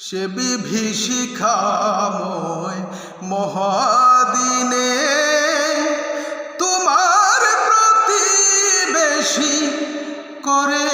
সে বিভীষিকাময় মহাদিনে তোমার প্রতিবেশী করে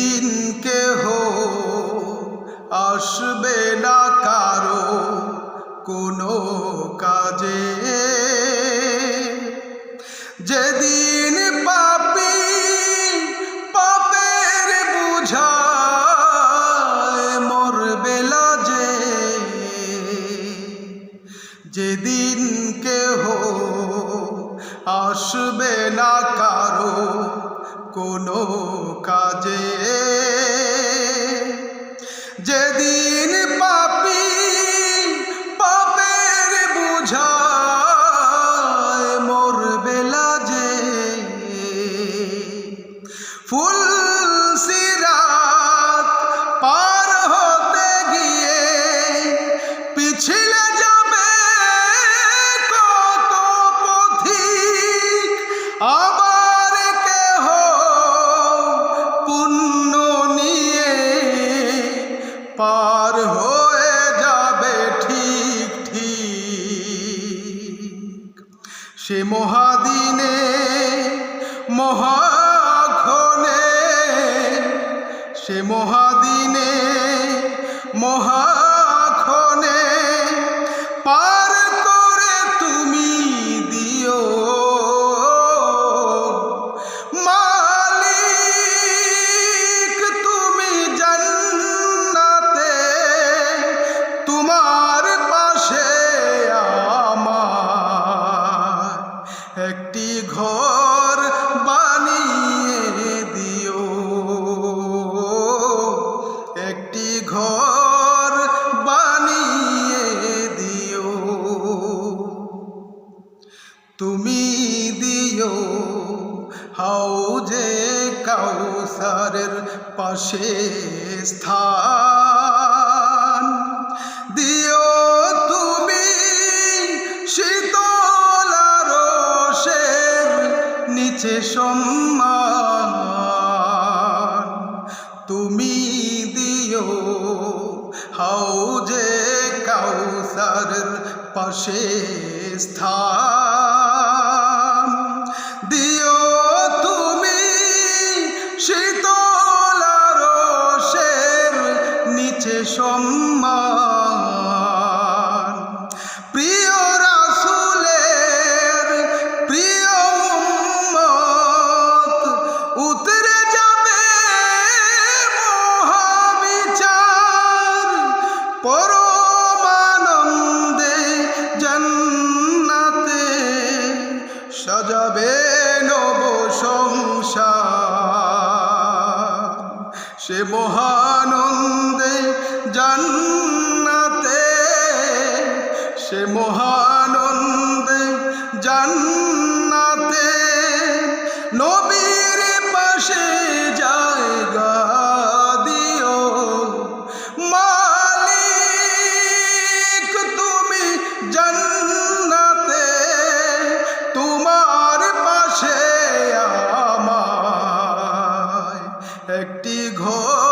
যেদিন কেহ আসবে না কারও কোনো কাজে। যেদিন পাপি পাপের বুঝায় মরবে লাজে। যেদিন কেহ আসবে না কারও কোনো কাজে। যেদিন পাপি পাপের বুঝায় মরবে লাজে। ফুল সিরাত পার হতে আবার পার হয়ে যাবে ঠিক ঠিক। সে মহাদিনে মহাক্ষণে সে মহাদিনে একটি ঘর বানিয়ে দিও। একটি ঘর বানিয়ে দিও। তুমি দিও হাউজে কাউসারের পাশে স্থান। পাশে স্থান। দিও তুমি শীতল রসের নিচে সম্মান। প্রিয় রাসুলের প্রিয় উতরে যাবে মহাবিচার পরমানন্দে সে মহানন্দে জান্নাতে সে জান্নাতে ঘর